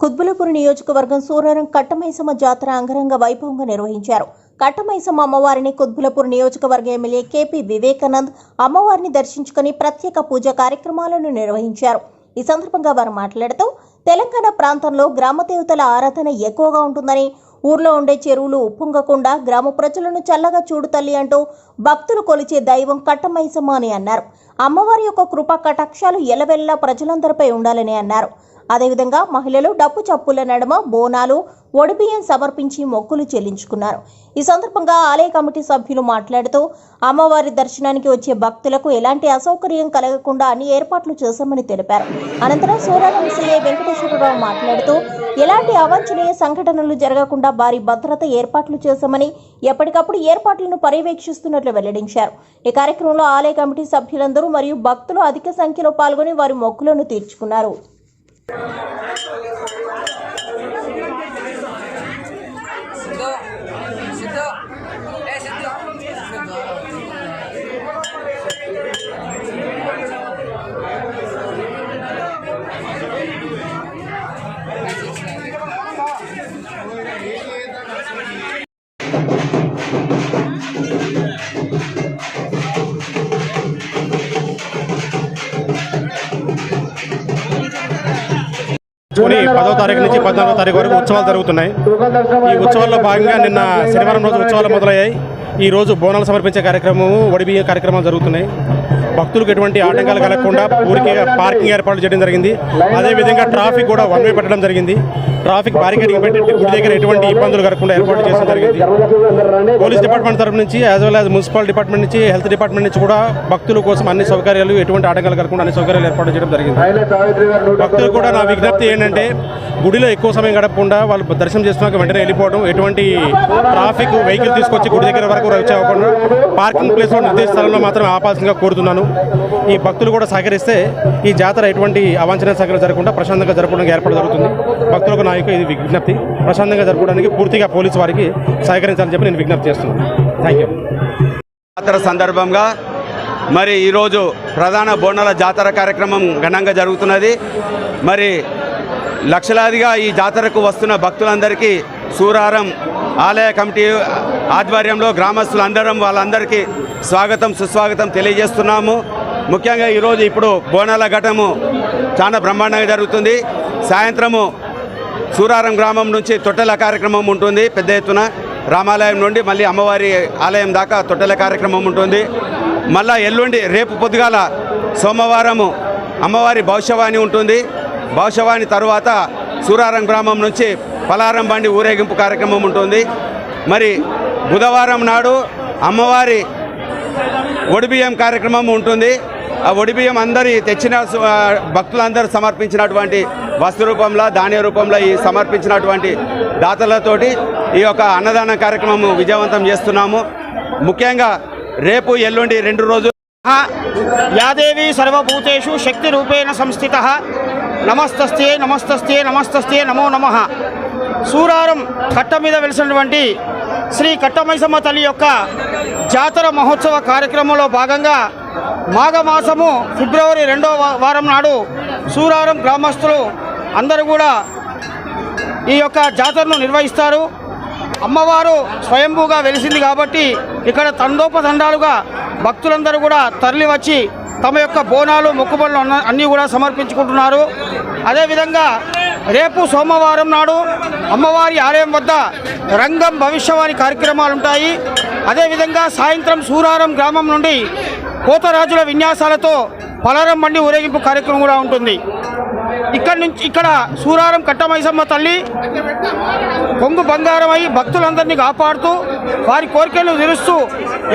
కుత్బులపూర్ నియోజకవర్గం సూరారం కట్టమైసమ్మ జాతర అంగరంగ వైభవంగా నిర్వహించారు. కట్టమైసమ్మ అమ్మవారిని కుత్బులపూర్ నియోజకవర్గ ఎమ్మెల్యే కేపీ వివేకానంద్ అమ్మవారిని దర్శించుకుని ప్రత్యేక పూజా కార్యక్రమాలను నిర్వహించారు. ఈ సందర్భంగా వారు మాట్లాడుతూ తెలంగాణ ప్రాంతంలో గ్రామ దేవతల ఆరాధన ఎక్కువగా ఉంటుందని ఊర్లో ఉండే చెరువులు ఉప్పొంగకుండా గ్రామ ప్రజలను చల్లగా చూడు తల్లి అంటూ భక్తులు కొలిచే దైవం కట్టమైసమ్మ అని అన్నారు. అమ్మవారి యొక్క కృపా కటాక్షాలు ఎలవెల్లా ప్రజలందరిపై ఉండాలని అన్నారు. అదేవిధంగా మహిళలు డప్పు చప్పుల నడుమ బోనాలు ఒడిబియ్యం సమర్పించి మొక్కులు చెల్లించుకున్నారు. ఈ సందర్భంగా ఆలయ కమిటీ సభ్యులు మాట్లాడుతూ అమ్మవారి దర్శనానికి వచ్చే భక్తులకు ఎలాంటి అసౌకర్యం కలగకుండా అన్ని ఏర్పాట్లు చేశామని తెలిపారు. అనంతరం సూరారం సీఏ వెంకటేశ్వరరావు మాట్లాడుతూ ఎలాంటి అవాంఛనీయ సంఘటనలు జరగకుండా భారీ భద్రత ఏర్పాట్లు చేశామని ఎప్పటికప్పుడు ఏర్పాట్లను పర్యవేక్షిస్తున్నట్లు వెల్లడించారు. ఈ కార్యక్రమంలో ఆలయ కమిటీ సభ్యులందరూ మరియు భక్తులు అధిక సంఖ్యలో పాల్గొని వారి మొక్కులను తీర్చుకున్నారు. Thank you. జూన్ పదో తారీఖు నుంచి పద్నాలుగో తారీఖు వరకు ఉత్సవాలు జరుగుతున్నాయి. ఈ ఉత్సవాల్లో భాగంగా నిన్న శనివారం రోజు ఉత్సవాలు మొదలయ్యాయి. ఈ రోజు బోనాలు సమర్పించే కార్యక్రమం ఒడిబియ్య కార్యక్రమాలు జరుగుతున్నాయి. భక్తులకు ఎటువంటి ఆటంకాలు కలగకుండా ఊరికి పార్కింగ్ ఏర్పాటు చేయడం జరిగింది. అదేవిధంగా ట్రాఫిక్ కూడా వన్ వే పెట్టడం జరిగింది. ట్రాఫిక్ బ్యారికేడింగ్ పెట్టి గుడి దగ్గర ఎటువంటి ఇబ్బందులు కలగకుండా ఏర్పాటు చేయడం జరిగింది. పోలీస్ డిపార్ట్మెంట్ తరపు నుంచి as well as municipal department నుంచి హెల్త్ డిపార్ట్మెంట్ నుంచి కూడా భక్తుల కోసం అన్ని సౌకర్యాలు ఎటువంటి ఆటంకాలు కలగకుండా అన్ని సౌకర్యాలు ఏర్పాటు చేయడం జరిగింది. భక్తులు కూడా నా విజ్ఞప్తి ఏంటంటే గుడిలో ఎక్కువ సమయం గడపకుండా వాళ్ళు దర్శనం చేసుకున్నాక వెంటనే వెళ్ళిపోవడం ఎటువంటి ట్రాఫిక్ వెహికల్ తీసుకొచ్చి గుడి దగ్గర వరకు వచ్చే అవ్వకుండా పార్కింగ్ ప్లేస్ నిర్దేశ స్థలంలో మాత్రం ఆపాల్సిందిగా కోరుతున్నాను. ఈ భక్తులు కూడా సహకరిస్తే ఈ జాతర ఎటువంటి అవాంఛనీయ సంఘటన జరగకుండా ప్రశాంతంగా జరపడానికి ఏర్పాటు జరుగుతుంది. భక్తులకు నా యొక్క ఇది విజ్ఞప్తి. ప్రశాంతంగా జరపడానికి పూర్తిగా పోలీసు వారికి సహకరించాలని చెప్పి నేను విజ్ఞప్తి చేస్తున్నాను. థ్యాంక్ యూ జాతర సందర్భంగా మరి ఈరోజు ప్రధాన బోనాల జాతర కార్యక్రమం ఘనంగా జరుగుతున్నది. మరి లక్షలాదిగా ఈ జాతరకు వస్తున్న భక్తులందరికీ సూరారం ఆలయ కమిటీ ఆధ్వర్యంలో గ్రామస్తులందరం వాళ్ళందరికీ స్వాగతం సుస్వాగతం తెలియజేస్తున్నాము. ముఖ్యంగా ఈరోజు ఇప్పుడు బోనాల ఘటము చాలా బ్రహ్మాండంగా జరుగుతుంది. సాయంత్రము సూరారం గ్రామం నుంచి తొట్టెల కార్యక్రమం ఉంటుంది. పెద్ద ఎత్తున రామాలయం నుండి మళ్ళీ అమ్మవారి ఆలయం దాకా తొట్టెల కార్యక్రమం ఉంటుంది. మళ్ళా ఎల్లుండి రేపు పొద్దుగాల సోమవారము అమ్మవారి భవిష్యవాణి ఉంటుంది. భవిష్యవాణి తరువాత సూరారం గ్రామం నుంచి పలారం బండి ఊరేగింపు కార్యక్రమం ఉంటుంది. మరి బుధవారం నాడు అమ్మవారి ఒడిబియ్యం కార్యక్రమం ఉంటుంది. ఆ ఒడిబియ్యం అందరి తెచ్చిన భక్తులందరూ సమర్పించినటువంటి వస్తు రూపంలో ధాన్య రూపంలో ఈ సమర్పించినటువంటి దాతలతోటి ఈ యొక్క అన్నదాన కార్యక్రమం విజయవంతం చేస్తున్నాము. ముఖ్యంగా రేపు ఎల్లుండి రెండు రోజులు యాదేవి సర్వభూతేషు శక్తి రూపేణ సంస్థిత. నమస్తస్తే నమస్తస్తే నమస్తస్తే నమో నమ. సూరారం కట్ట మీద వెలిసినటువంటి శ్రీ కట్టమైసమ్మ తల్లి యొక్క జాతర మహోత్సవ కార్యక్రమంలో భాగంగా మాఘమాసము ఫిబ్రవరి రెండో వారం నాడు సూరారం గ్రామస్తులు అందరూ కూడా ఈ యొక్క జాతరను నిర్వహిస్తారు. అమ్మవారు స్వయంభూగా వెలిసింది కాబట్టి ఇక్కడ తండోపతండాలుగా భక్తులందరూ కూడా తరలి వచ్చి తమ యొక్క బోనాలు మొక్కుబడులు అన్నీ కూడా సమర్పించుకుంటున్నారు. అదేవిధంగా రేపు సోమవారం నాడు అమ్మవారి ఆలయం వద్ద రంగం భవిష్యవాణి కార్యక్రమాలు ఉంటాయి అదేవిధంగా సాయంత్రం సూరారం గ్రామం నుండి కోతరాజుల విన్యాసాలతో పలారం బండి ఊరేగింపు కార్యక్రమం కూడా ఉంటుంది. ఇక్కడ నుంచి ఇక్కడ సూరారం కట్టమైసమ్మ తల్లి కొంగు బంగారమై భక్తులందరినీ కాపాడుతూ వారి కోరికలు తీరుస్తూ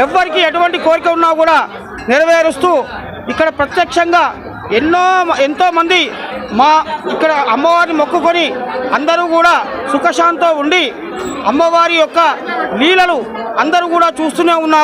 ఎవ్వరికి ఎటువంటి కోరిక ఉన్నా కూడా నెరవేరుస్తూ ఇక్కడ ప్రత్యక్షంగా ఎన్నో ఎంతోమంది మా ఇక్కడ అమ్మవారిని మొక్కుకొని అందరూ కూడా సుఖశాంతో ఉండి అమ్మవారి యొక్క లీలలు అందరూ కూడా చూస్తూనే ఉన్నారు.